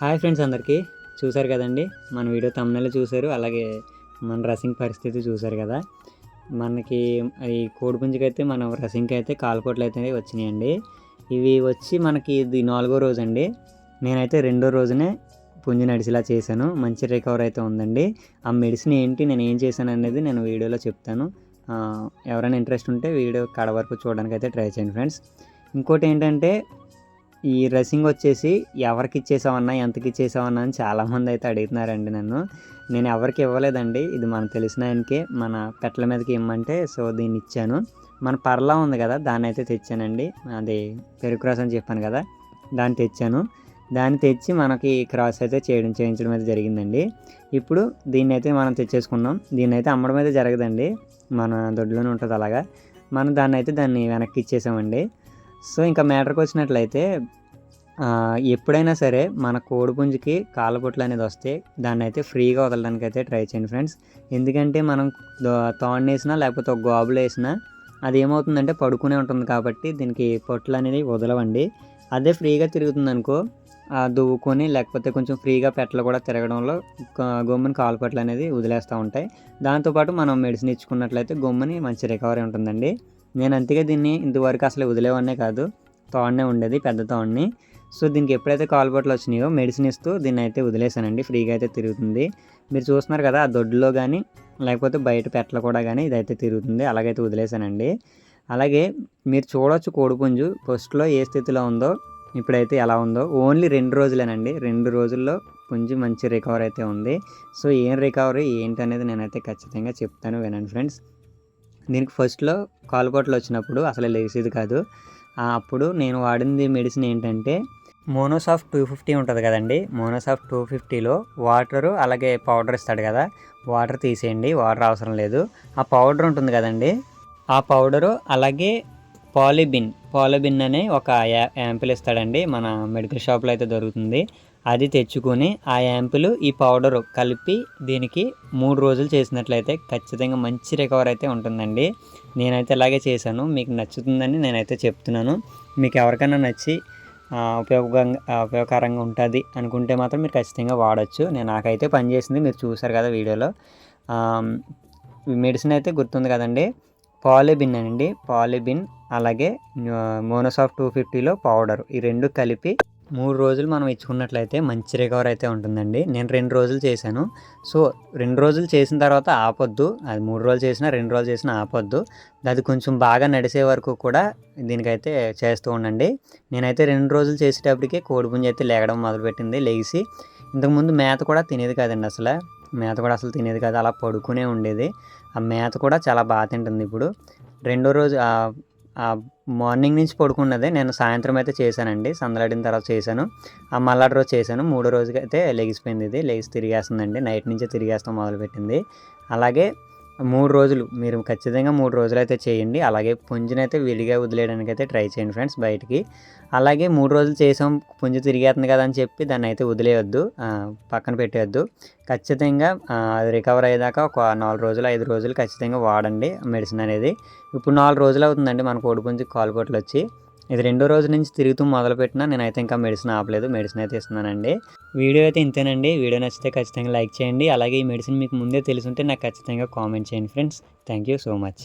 Hi friends అందరికీ. చూశారు కదండి? మన వీడియో తమ్ముళ్ళు చూశారు అలాగే మన రసింగ్ పరిస్థితి చూశారు కదా. మనకి ఈ కోడిపుంజుకి అయితే మనం రసింగ్కి అయితే కాలుకోట్లు అయితే వచ్చినాయండి. ఇవి వచ్చి మనకి ఇది నాలుగో రోజు అండి నేనైతే రెండో రోజునే పుంజు నడిచేలా చేశాను. మంచి రికవర్ అయితే ఉందండి. ఆ మెడిసిన్ ఏంటి నేను ఏం చేశాను అనేది నేను వీడియోలో చెప్తాను. ఎవరైనా ఇంట్రెస్ట్ ఉంటే వీడియో కడ వరకు చూడడానికి అయితే ట్రై చేయండి ఫ్రెండ్స్. ఇంకోటి ఏంటంటే ఈ డ్రెస్సింగ్ వచ్చేసి ఎవరికి ఇచ్చేసావన్నా ఎంతకి ఇచ్చేసావన్నా అని చాలామంది అయితే అడుగుతున్నారండి నన్ను. నేను ఎవరికి ఇవ్వలేదండి. ఇది మనకు తెలిసిన ఆయనకే. మన పెట్టల మీదకి ఇమ్మంటే సో దీన్ని ఇచ్చాను. మన పర్లా ఉంది కదా దాన్ని అయితే తెచ్చానండి. అది పెరుగు క్రాస్ అని చెప్పాను కదా దాన్ని తెచ్చాను. దాన్ని తెచ్చి మనకి క్రాస్ అయితే చేయడం చేయించడం అయితే జరిగిందండి. ఇప్పుడు దీన్ని అయితే మనం తెచ్చేసుకున్నాం. దీన్ని అయితే అమ్మడం అయితే జరగదండి. మన దొడ్లోనే ఉంటుంది అలాగా. మనం దాన్ని అయితే దాన్ని వెనక్కి ఇచ్చేసామండి. సో ఇంకా మ్యాటర్కి వచ్చినట్లయితే ఎప్పుడైనా సరే మన కోడిపుంజుకి కాళ్ళపొట్లు అనేది వస్తే దాన్ని అయితే ఫ్రీగా వదలడానికి అయితే ట్రై చేయండి ఫ్రెండ్స్. ఎందుకంటే మనం తాండ్ వేసినా లేకపోతే ఒక గాబులు వేసినా అది ఏమవుతుందంటే పడుకునే ఉంటుంది కాబట్టి దీనికి పొట్లు అనేది వదలవండి. అదే ఫ్రీగా తిరుగుతుంది అనుకో దువ్వుకొని లేకపోతే కొంచెం ఫ్రీగా పెట్టలు కూడా తిరగడంలో గొమ్మని గమ్ముని కాలుపట్లు అనేది వదిలేస్తూ ఉంటాయి. దాంతోపాటు మనం మెడిసిన్ ఇచ్చుకున్నట్లయితే గమ్ముని మంచి రికవరీ ఉంటుందండి. నేను అంతగా దీన్ని ఇంతవరకు అసలు వదిలేవన్నే కాదు. తోడనే ఉండేది పెద్ద తోడని. సో దీనికి ఎప్పుడైతే కాలుపట్లు వచ్చినాయో మెడిసిన్ ఇస్తూ దీన్ని అయితే వదిలేసానండి ఫ్రీగా అయితే తిరుగుతుంది. మీరు చూస్తున్నారు కదా ఆ దొడ్లో కానీ లేకపోతే బయట పెట్టలు కూడా కానీ ఇదైతే తిరుగుతుంది. అలాగైతే వదిలేసానండి అలాగే మీరు చూడొచ్చు కోడిపుంజు ఫస్ట్లో ఏ స్థితిలో ఉందో ఇప్పుడైతే ఎలా ఉందో. ఓన్లీ రెండు రోజులేనండి. రెండు రోజుల్లో పుంజు మంచి రికవర్ అయితే ఉంది. సో ఏం రికవరీ ఏంటి అనేది నేనైతే ఖచ్చితంగా చెప్తాను. వినండి ఫ్రెండ్స్. దీనికి ఫస్ట్లో కాలుకోట్లు వచ్చినప్పుడు అసలు లేసేది కాదు. అప్పుడు నేను వాడింది మెడిసిన్ ఏంటంటే మోనోసాఫ్ట్ టూ ఫిఫ్టీ ఉంటుంది కదండి. మోనోసాఫ్ట్ టూ ఫిఫ్టీలో వాటరు అలాగే పౌడర్ ఇస్తాడు కదా వాటర్ తీసేయండి వాటర్ అవసరం లేదు. ఆ పౌడర్ ఉంటుంది కదండి. ఆ పౌడరు అలాగే పాలిబిన్. పాలిబిన్ అనే ఒక యా- యాంపిల్ ఇస్తాడండి. మన మెడికల్ షాప్లో అయితే దొరుకుతుంది. అది తెచ్చుకొని ఆ యాంపులు ఈ పౌడరు కలిపి దీనికి మూడు రోజులు చేసినట్లయితే ఖచ్చితంగా మంచి రికవర్ అయితే ఉంటుందండి. నేనైతే ఇలాగే చేశాను. మీకు నచ్చుతుందని నేనైతే చెప్తున్నాను. మీకు ఎవరికైనా నచ్చి ఉపయోగంగా ఉపయోగకరంగా ఉంటుంది అనుకుంటే మాత్రం మీరు ఖచ్చితంగా వాడచ్చు. నేను నాకైతే పనిచేసింది మీరు చూసారు కదా వీడియోలో. మెడిసిన్ అయితే గుర్తుంది కదండి. పాలిబిన్ అండి పాలిబిన్ అలాగే మోనోసాఫ్ట్ టూ ఫిఫ్టీలో పౌడర్. ఈ రెండు కలిపి మూడు రోజులు మనం ఇచ్చుకున్నట్లయితే మంచి రికవర్ అయితే ఉంటుందండి. నేను రెండు రోజులు చేశాను. సో రెండు రోజులు చేసిన తర్వాత ఆపొద్దు. అది మూడు రోజులు చేసినా రెండు రోజులు చేసినా ఆపొద్దు. అది కొంచెం బాగా నడిసే వరకు కూడా దీనికైతే చేస్తూ ఉండండి. నేనైతే రెండు రోజులు చేసేటప్పటికే కోడిపుంజి అయితే లేగడం మొదలుపెట్టింది లేచి ఇంతకుముందు మేత కూడా తినేది కాదండి అసలు. మేత కూడా అసలు తినేది కాదు. అలా పడుకునే ఉండేది. ఆ మేత కూడా చాలా బాగా తింటుంది ఇప్పుడు. రెండో రోజు ఆ- మార్నింగ్ నుంచి పడుకున్నదే నేను సాయంత్రం అయితే చేశానండి. సందలాడిన తర్వాత చేశాను. ఆ మల్లాడి రోజు చేశాను. మూడో రోజుకి అయితే లెగిసిపోయింది ఇది. లెగిసి తిరిగేస్తుందండి. నైట్ నుంచే తిరిగేస్తాం మొదలుపెట్టింది. అలాగే మూడు రోజులు. మీరు ఖచ్చితంగా మూడు రోజులు అయితే చేయండి. అలాగే పుంజునైతే విడిగా వదిలేయడానికి అయితే ట్రై చేయండి ఫ్రెండ్స్ బయటికి. అలాగే మూడు రోజులు చేసాం పుంజు తిరిగేస్తుంది కదా అని చెప్పి దాన్ని అయితే వదిలేయొద్దు పక్కన పెట్టేయొద్దు. ఖచ్చితంగా అది రికవర్ అయ్యేదాకా ఒక నాలుగు రోజులు ఐదు రోజులు ఖచ్చితంగా వాడండి మెడిసిన్ అనేది. ఇప్పుడు నాలుగు రోజులు అవుతుందండి మన కోడిపుంజుకి కాలుపోట్లు వచ్చి ఇది రెండో రోజు నుంచి తిరుగుతూ మొదలుపెట్టినా నేనైతే ఇంకా మెడిసిన్ ఆపలేదు మెడిసిన్ అయితే ఇస్తున్నానండి. వీడియో అయితే ఇంతేనండి. వీడియో నచ్చితే ఖచ్చితంగా లైక్ చేయండి. అలాగే ఈ మెడిసిన్ మీకు ముందే తెలుసుంటే నాకు ఖచ్చితంగా కామెంట్ చేయండి friends. Thank you so much.